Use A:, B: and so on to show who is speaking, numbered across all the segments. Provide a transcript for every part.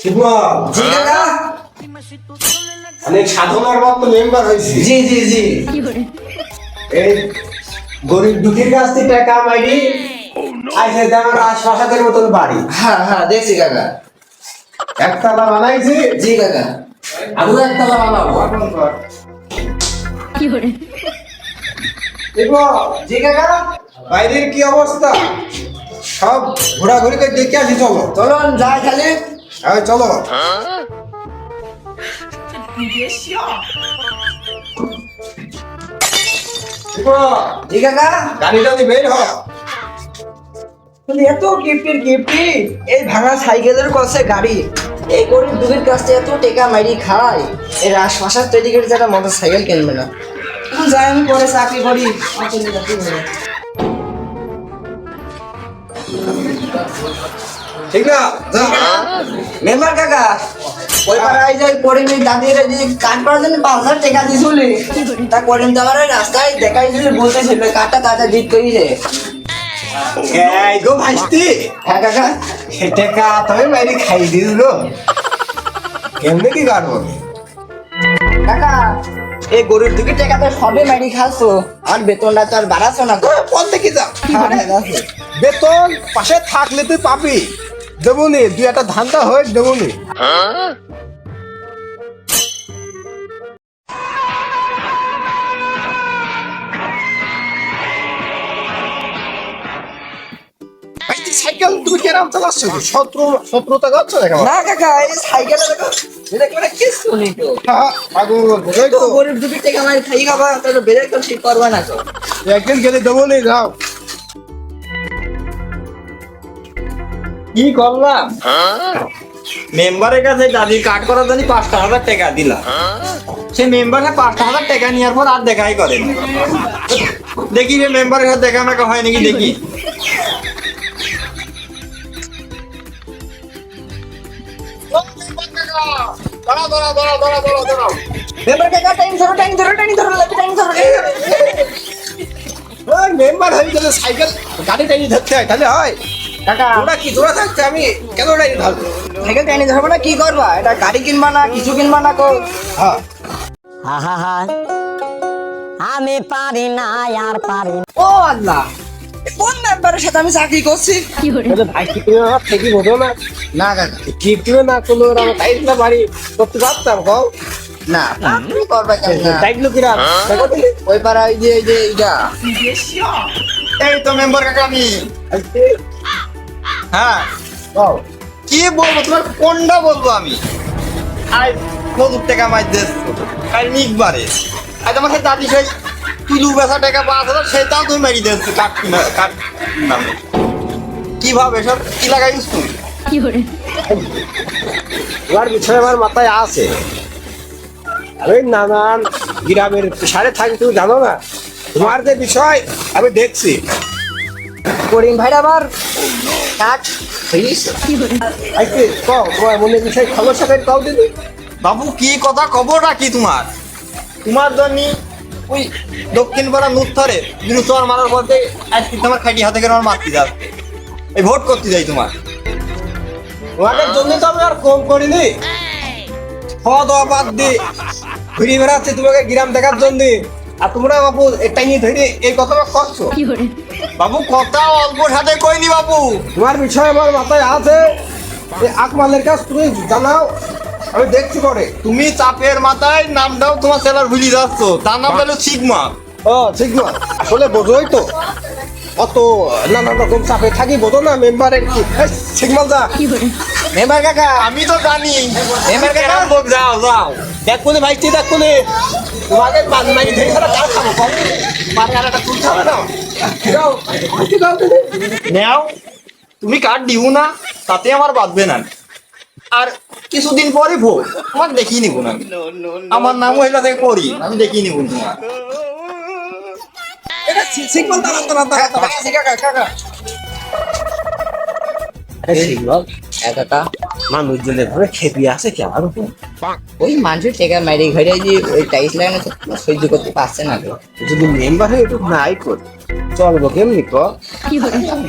A: জি
B: অনেক সাধনার মতো মেম্বার হয়েছি।
A: জি জি জি।
B: এই গরিব দুঃখীর কাছ থেকে টাকা মাইরি আইসে আমার রাজপ্রাসাদের মতন বাড়ি।
A: হ্যাঁ হ্যাঁ দেখছি কাকা।
B: একতলা বানাইছি।
A: জি কাকা।
B: আরও একতলা বানাবো।
A: জি কাকা।
B: বাইরের কি অবস্থা? সব ঘোরাঘুরি করে দেখে আসি চলো।
A: চলুন যাই খালি।
B: হ্যাঁ চলো। শিবমল,
A: জি কাকা
B: গাড়িটা দিয়ে বের হ।
A: এত গিফটের গিফটি এই ভাঙা সাইকেলের কসে গাড়ি। এই গরিব দুঃখের কাছ থেকে এত টেকা মাইরি খায়। এই রাজপ্রাসাদ তৈরি করে যারা মোটর সাইকেল কিনবে না। যাই আমি পরে চাকরি করি। আমার তো নিজের কি হবে?
B: ঠিক না?
A: মেম্বার কাকা ওই পাড়ায় যে করিম দাদির যে কাট করার জন্য পাঁচ হাজার টাকা দিয়েছিল। তা করিম ওই রাস্তায় দেখাইছিল বলতেছিল কাটা কাটা দিত কইছে
B: এই গো ভাইস্তি।
A: হ্যাঁ কাকা।
B: টাকা তবে বাইরে খাই দিল কেমনে কি কাটবো
A: কাকা এই গরিব দুঃখী টাকা তো সবে মারি খাচ্ছো আর বেতনটা তো আর বাড়াচ্ছ না। তো
B: কোন থেকে যা।
A: আরে আছে।
B: বেতন পাশে থাকলে তুই পাবি। দেবনি দুই একটা ধান্দা হয়ে দেবনি। সাইকেল তুমি কেরাম চালাচ্ছ? সতেরো সতেরো টাকা হচ্ছে
A: না কাকা এই সাইকেলে দেখো এটা করে কিছু নেই তো? গরিব টাকা খাই খাবা তাহলে ঠিক করবা না তো।
B: একদিন গেলে দেবনি যাও।
C: কি করলাম? মেম্বারের কাছে দাদি কাট করার জন্য পাঁচটা হাজার টাকা দিলাম। সে মেম্বারে পাঁচটা হাজার টাকা নেওয়ার পর আর দেখাই করেন দেখি রে মেম্বারের সাথে দেখা মেকা হয় নাকি, দেখি।
A: মেম্বার
B: হয়ে গেলে সাইকেল, গাড়ি টাইনি ধরতে হয়, তাহলে হয়। কি? আমি কেন টাইনি ধরবো
A: সাইকেল টাইম ধরবো না? কি করবা? এটা গাড়ি কিনবা না কিছু কিনবা না কো
B: হ্যাঁ।
D: আহা আমি পারি না আর পারি
A: ও আল্লাহ। কোন মেম্বারের সাথে আমি চাকরি করছি?
B: তাহলে ভাই কি তুমি আমার থেকে বোঝো না?
A: না কাকা
B: কি তুমি না করল ওরা? আমার টাইট না বাড়ি করতে পারতাম কও?
A: না আপনি করবা কেন? না
B: টাইট লোকেরা দেখো
A: ওই পাড়া ওই যে এই যে এইটা।
C: এই তো মেম্বার কাকা আমি হ্যাঁ। কি বলব তোমার কোনটা বলব আমি? প্রচুর টাকা মাই নিকবারে। আজ আমার সাথে দাদি সেই কিলো বেচা টাকা পাঁচ হাজার সেটাও তুমি মারি দিস কাট কিনা- কাট নামে কীভাবে সব কি লাগাইছিস তুমি
B: বিষয় আমার মাথায় আছে। আমি নানান গ্রামের সারে থাকি তুমি জানো না? তোমার যে বিষয় আমি দেখছি।
A: করিম ভাইরা আবার কাট ফিরিস
B: আইতে কও তোমার মনে বিষয় সমস্যা করে কও দিদি
C: বাবু কি কথা খবরটা কি তোমার? তোমার জন্য ওই দক্ষিণ পাড়া নুত্থরে বিরুদ্ধ মারার বলতে আজকে তোমার খাটি হাতে করে আমার মারতে যাবে। এই ভোট করতে যাই তোমার।
B: তোমাদের জন্য তো আমি আর কম করিনি। খাওয়া দাওয়া বাদ দিয়ে ঘুরে বেড়াচ্ছে তোমাকে গ্রাম দেখার জন্য। আর তোমরা বাবু এটাই নিয়ে ধরে এই কথাটা করছ।
C: বাবু কথা অল্প সাথে কইনি বাবু?
B: তোমার বিষয় আমার মাথায় আছে। এই আকমালের কাছ তুমি জানাও আমি দেখছি করে
C: তুমি চাপের মাথায় নামটাও তোমার ছেলের ভুলি যাচ্ছ। তার নাম হলো সিগমা।
B: ও না আসলে বোঝোই তো। অত নানা রকম চাপে থাকি বোঝো না মেম্বারের কি? সিগমাল দা
A: মেম্বার কাকা।
C: আমি তো জানি। এবার কেন লোক যাও যাও।
B: দেখ কোনে ভাই তুই দেখ কোনে তোমাকে বাদ মারি ধরে কার খাব কম মার তুলতে হবে না।
C: নেও তুমি কার্ড দিও না তাতে আমার বাঁধবে না। আর কিছুদিন পরে ভোট তোমার দেখি নিব না আমার নাম হইলা থেকে করি আমি দেখি নিব তোমার।
B: এটা সিগমাল দাঁড়া দাঁড়া দাঁড়া দাঁড়া
A: কাকা কাকা
B: সিগমাল
A: একাটা
B: মানুষজনের ঘরে খেপি আছে কি আমার উপর?
A: ওই মানুষের টেকা মারি ঘরে যে ওই টাইস লাগানো সহ্য করতে পারছে না তো।
B: যদি মেম্বার হয়ে একটু নাই কর। চলবো কেমনি ক?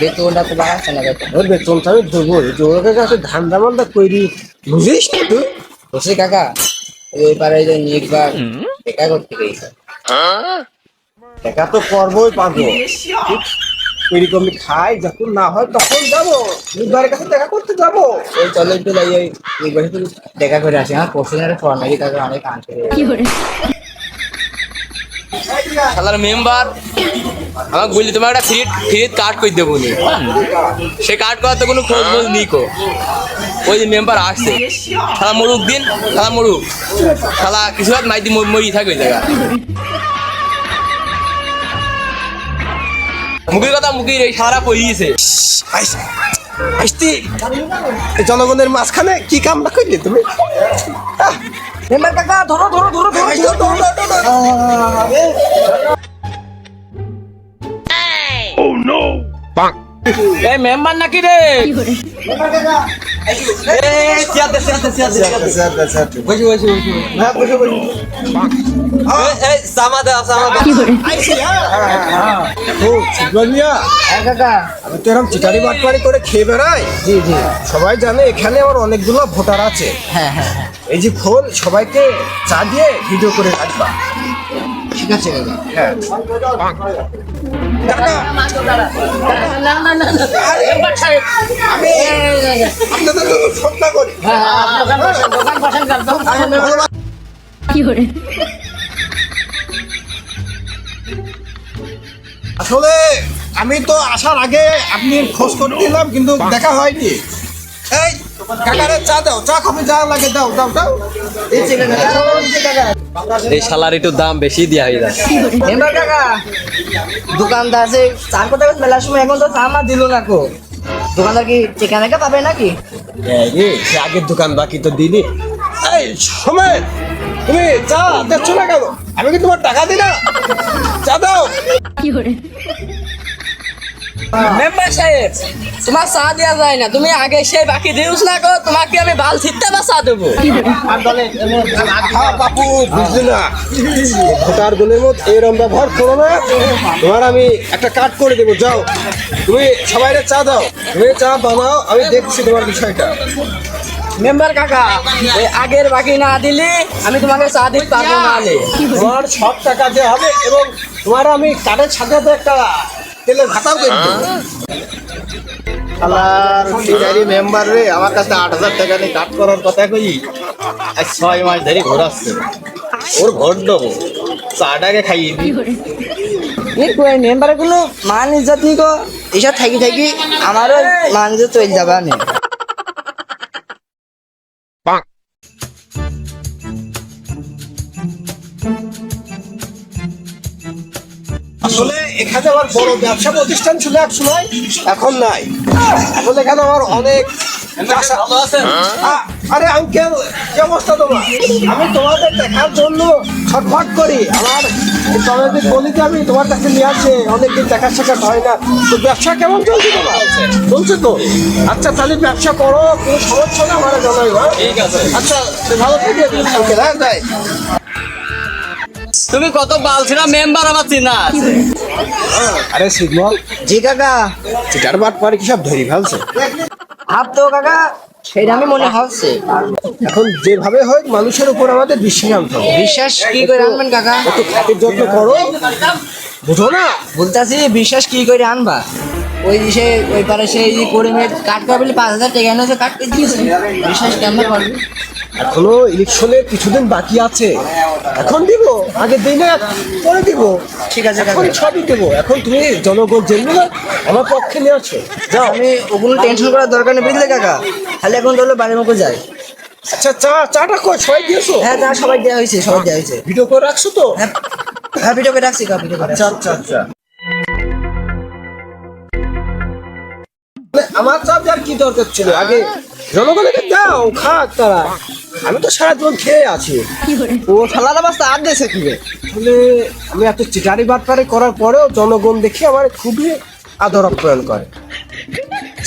A: বেতনটা তো বেতন।
B: ওর বেতনটা আমি দেবো। জোরের কাছে ধান্দা মান্দা করি বুঝিস না তুই?
A: বসে কাকা এই পারে যে দেখা করতে গেছে
B: দেখা তো করবোই এরকম খাই যখন না হয় তখন যাব। বুধবারের কাছে দেখা করতে যাব।
A: এই চলো একটু যাই ওই দেখা করে আসি। হ্যাঁ পরশু দিনের ফর্মালি কাকা অনেক আনতে
E: শালার মেম্বার আমাকে বললি তোমার একটা ফ্রি ফ্রি কার্ড করে দেবো নি? সে কার্ড করার তো কোনো খোঁজ খোঁজ নেই কো। ওই যে মেম্বার আসছে। শালা মরুক দিন শালা মরুক। শালা কিছু এক মাইদি ম- মরি থাকবে ওই জায়গা মুখের কথা মুখের এই সারা পড়িয়েছে।
B: জনগণের মাঝখানে কি কামটা করলি তুমি? আহ,
A: মেম্বার কাকা ধরো ধরো ধরো ধরো।
E: এই মেম্বার নাকি রে?
B: হ্যাঁ, হ্যাঁ?
A: হ্যাঁ
B: করে খেয়ে
A: জি জি
B: সবাই জানে এখানে আমার অনেকগুলো ভোটার আছে
A: হ্যাঁ হ্যাঁ হ্যাঁ
B: এই যে ফোন সবাইকে চা দিয়ে ভিডিও করে রাখবা
A: ঠিক আছে
B: হ্যাঁ আমি আপনাদের জন্য শ্রদ্ধা করি। আসলে আমি তো আসার আগে আপনি খোঁজ করে দিলাম কিন্তু দেখা হয়নি। এই কাকারে চা দাও চা কফি যা লাগে দাও দাও দাও।
A: এই কাকা।
E: এই শালার একটু দাম বেশি দেওয়া হয়ে যায়।
A: কাকা দোকানদার আছে চার কথা মেলার সময় এখন তো দাম আর দিল না কো। দোকানদার কি চিকেন একটা পাবে নাকি?
B: রে, সে আগের দোকান বাকি তো দিদি এই সময়! তুমি চা দেখছ না কেন? আমি কি তোমার টাকা দিই না? চা দাও।
E: মেম্বার সাহেব তোমার চা দেওয়া যায় না। তুমি আগে সেই বাকি দিউস না গো তোমাকে আমি বাল ছিটতে বা চা দেবো।
B: হ্যাঁ বাপু বুঝলি না। ভোটারগুলোর মধ্যে এরম ব্যবহার করো না। তোমার আমি একটা কাট করে দেবো যাও। তুমি সবাই চা দাও। তুমি চা বানাও আমি দেখছি তোমার বিষয়টা।
E: মেম্বার কাকা ওই আগের বাকি না দিলে আমি তোমাকে চা দিতে পারব না। আলে
B: তোমার সব টাকা দেওয়া হবে এবং তোমার আমি কার্ডের সাথে সাথে একটা তেলের ভাতাও করে
C: আলার মেম্বার রে আমার কাছে আট হাজার টাকা নিয়ে কাট করার কথা কই? আজ ছয় মাস ধরে ঘোরাচ্ছে ওর ঘর দেবো। চাটাকে খাইয়ে দিই।
A: কোনো মান ইজ্জত গো এসব থাকি থাকি আমারও মান ইজ্জত চলে যাবে আমি
B: এখানে আমার বড় ব্যবসা প্রতিষ্ঠান ছিল এক সময় এখন নাই। এখন এখানে আমার অনেক আরে আঙ্কেল কি অবস্থা তোমার? আমি তোমাদের দেখার জন্য ছটফট করি। আমার তোমাদের গলিতে আমি তোমার কাছে নিয়ে আসে। অনেকদিন দেখা সাক্ষাৎ হয় না। তো ব্যবসা কেমন চলছে তোমার? চলছে। তো? আচ্ছা তাহলে ব্যবসা করো কোনো সমস্যা না আমার জানাই ঠিক আছে। আচ্ছা ভালো থেকে আঙ্কেল। হ্যাঁ যাই।
E: তুমি কত বাল ছিল? মেম্বার আমার চিনা আছে।
B: আরে সিগনল
A: জি কাকা।
B: চিটার বাট পারে কি সব ধরি ফেলছে
A: হাত তো কাকা সেটা আমি মনে হচ্ছে
B: এখন যেভাবে হোক মানুষের উপর আমাদের বিশ্বাস আনতে হবে।
A: বিশ্বাস কি করে আনবেন কাকা?
B: একটু খাতির যত্ন করো। বুঝো না?
A: বলতাছি বিশ্বাস কি করে আনবা? ওই সে ওই পারে করিমের কাট করা বলে পাঁচ হাজার টাকা এনেছে কাটতে দিয়েছে বিশ্বাস কেমন করবে
B: এখনও ইলেকশনের কিছুদিন বাকি আছে। এখন দিব আগে দিই না পরে দিব।
A: ঠিক আছে
B: এখন সবই দেবো। এখন তুমি জনগণ জেনে না আমার পক্ষে নিয়ে আছো যাও।
A: আমি ওগুলো টেনশন করার দরকার নেই বুঝলে কাকা? তাহলে এখন তাহলে বাড়ির মুখে যাই।
B: আচ্ছা চা চাটা কই? সবাই দিয়েছ
A: হ্যাঁ তা সবাই দেওয়া হয়েছে সবাই দেওয়া হয়েছে।
B: ভিডিও করে রাখছো তো?
A: হ্যাঁ হ্যাঁ ভিডিও করে রাখছি ভিডিও করে
B: আচ্ছা আচ্ছা আচ্ছা। আমার চাপ আর কি দরকার ছিল? আগে জনগণকে দাও খাক তারা। আমি তো সারা জীবন খেয়ে আছি।
A: ও ঠালার অবস্থা আর দেশে কি
B: আসলে আমি এত চিটারি বাটপারি করার পরেও জনগণ দেখে আমার খুবই আদর আপ্যায়ন করে।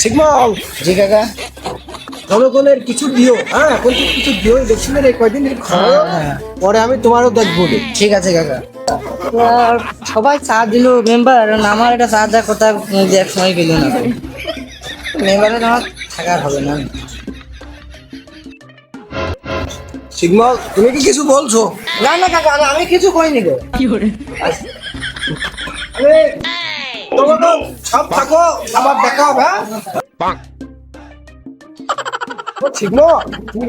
B: শিগমল
A: জি কাকা।
B: জনগণের কিছু দিও হ্যাঁ এখন তো কিছু দিও ইলেকশনের এই কয়দিন খাওয়াও পরে আমি তোমারও দেখব
A: ঠিক আছে কাকা। আর সবাই চা দিল মেম্বার আমার এটা চা দেওয়ার কথা এক সময় গেল না। আমার থাকার হবে না।
B: শিগমল তুমি কি কিছু বলছো?
A: না না কাকা আমি- আমি কিছু করিনি গো।
B: আরে তোমরা তো সব থাকো আবার দেখা হবে হ্যাঁ?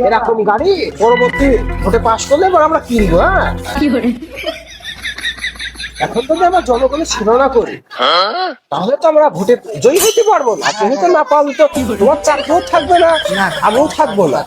B: এরকম গাড়ি পরবর্তী ভোটে পাশ করলে এবার আমরা কিনবো হ্যাঁ? এখন যদি আমরা জনগণের সেবা না করি তাহলে তো আমরা ভোটে জয়ী হতে পারব না। তুমি তো না পারলে তো তোমার চাকরিও থাকবে না। আমিও থাকব না।